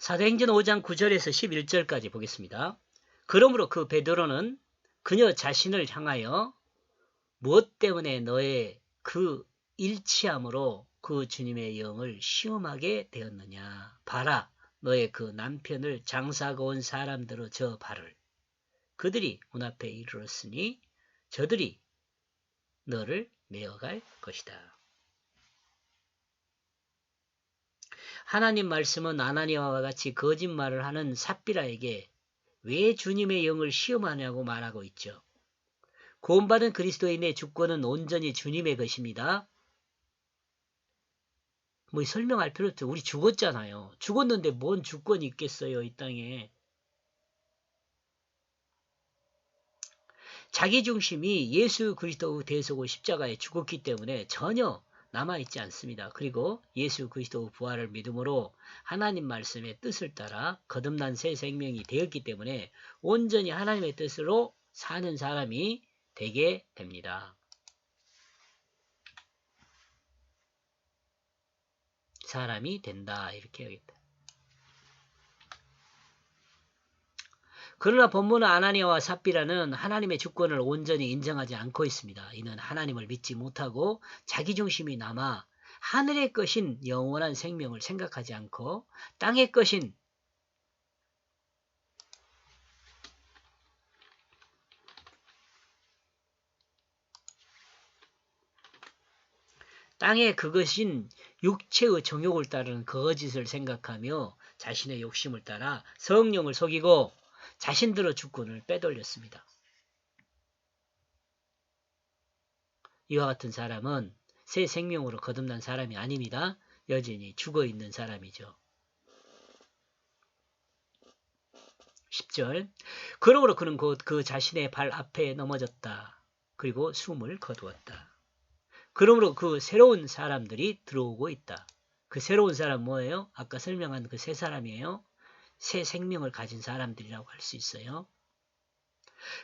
사도행전 5장 9절에서 11절까지 보겠습니다. 그러므로 그 베드로는 그녀 자신을 향하여 무엇 때문에 너의 그 일치함으로 그 주님의 영을 시험하게 되었느냐. 봐라, 너의 그 남편을 장사하고 온 사람들로 저 발을. 그들이 문 앞에 이르렀으니 저들이 너를 메어갈 것이다. 하나님 말씀은 아나니아와 같이 거짓말을 하는 삽비라에게 왜 주님의 영을 시험하냐고 말하고 있죠. 구원받은 그리스도인의 주권은 온전히 주님의 것입니다. 뭐 설명할 필요 없죠. 우리 죽었잖아요. 죽었는데 뭔 주권이 있겠어요, 이 땅에. 자기 중심이 예수 그리스도 대속의 십자가에 죽었기 때문에 전혀 남아있지 않습니다. 그리고 예수 그리스도 부활을 믿음으로 하나님 말씀의 뜻을 따라 거듭난 새 생명이 되었기 때문에 온전히 하나님의 뜻으로 사는 사람이 되게 됩니다. 사람이 된다 이렇게 해야겠다. 그러나 본문은 아나니아와 삽비라는 하나님의 주권을 온전히 인정하지 않고 있습니다. 이는 하나님을 믿지 못하고 자기 중심이 남아 하늘의 것인 영원한 생명을 생각하지 않고 땅의 것인 땅의 그것인 육체의 정욕을 따르는 거짓을 생각하며 자신의 욕심을 따라 성령을 속이고 자신들의 주권을 빼돌렸습니다. 이와 같은 사람은 새 생명으로 거듭난 사람이 아닙니다. 여전히 죽어 있는 사람이죠. 10절 그러므로 그는 곧 그 자신의 발 앞에 넘어졌다. 그리고 숨을 거두었다. 그러므로 그 새로운 사람들이 들어오고 있다. 그 새로운 사람 뭐예요? 아까 설명한 그 세 사람이에요. 새 생명을 가진 사람들이라고 할 수 있어요.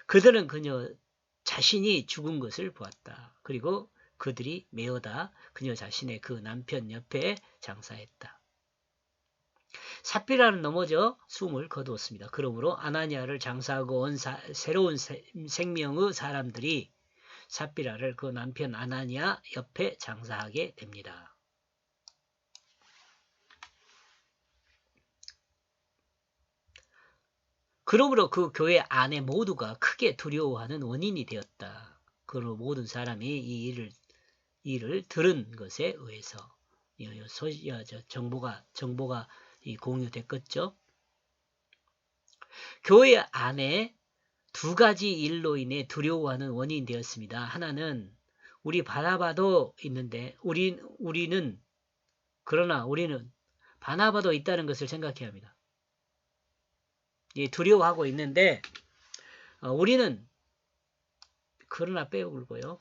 그들은 그녀 자신이 죽은 것을 보았다. 그리고 그들이 메어다 그녀 자신의 그 남편 옆에 장사했다. 삽비라는 넘어져 숨을 거두었습니다. 그러므로 아나니아를 장사하고 온 사, 새로운 세, 생명의 사람들이 삽비라를 그 남편 아나니아 옆에 장사하게 됩니다. 그러므로 그 교회 안에 모두가 크게 두려워하는 원인이 되었다. 그러므로 모든 사람이 이 일을, 일을 들은 것에 의해서 소, 정보가 정보가 공유됐겠죠. 교회 안에 두 가지 일로 인해 두려워하는 원인이 되었습니다. 하나는 우리 바나바도 있는데 우리 우리는 그러나 우리는 바나바도 있다는 것을 생각해야 합니다. 두려워하고 있는데 어, 우리는 그러나 빼고요.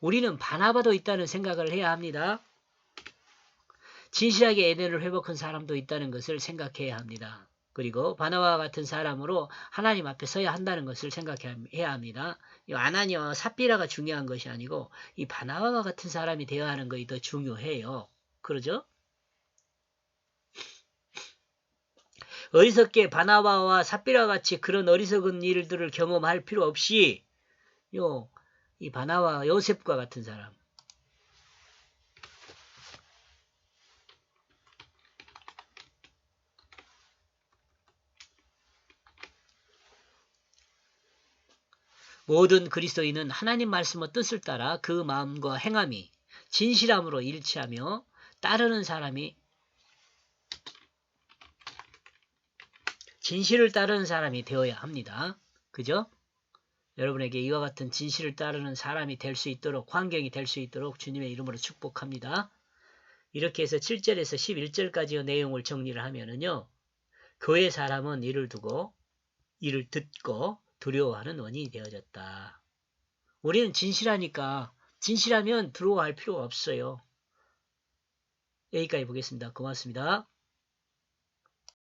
우리는 바나바도 있다는 생각을 해야 합니다. 진실하게 에덴을 회복한 사람도 있다는 것을 생각해야 합니다. 그리고 바나와 같은 사람으로 하나님 앞에 서야 한다는 것을 생각해야 합니다. 이 아나니와 삽비라가 중요한 것이 아니고 이 바나와 같은 사람이 되어야 하는 것이 더 중요해요. 그러죠? 어리석게 바나바와 삽비라 같이 그런 어리석은 일들을 경험할 필요 없이 요 이 바나와 요셉과 같은 사람. 모든 그리스도인은 하나님 말씀의 뜻을 따라 그 마음과 행함이 진실함으로 일치하며 따르는 사람이 진실을 따르는 사람이 되어야 합니다. 그죠? 여러분에게 이와 같은 진실을 따르는 사람이 될 수 있도록 환경이 될 수 있도록 주님의 이름으로 축복합니다. 이렇게 해서 7절에서 11절까지의 내용을 정리를 하면은요. 교회 사람은 이를 두고 이를 듣고 두려워하는 원인이 되어졌다. 우리는 진실하니까 진실하면 두려워할 필요가 없어요. 여기까지 보겠습니다. 고맙습니다.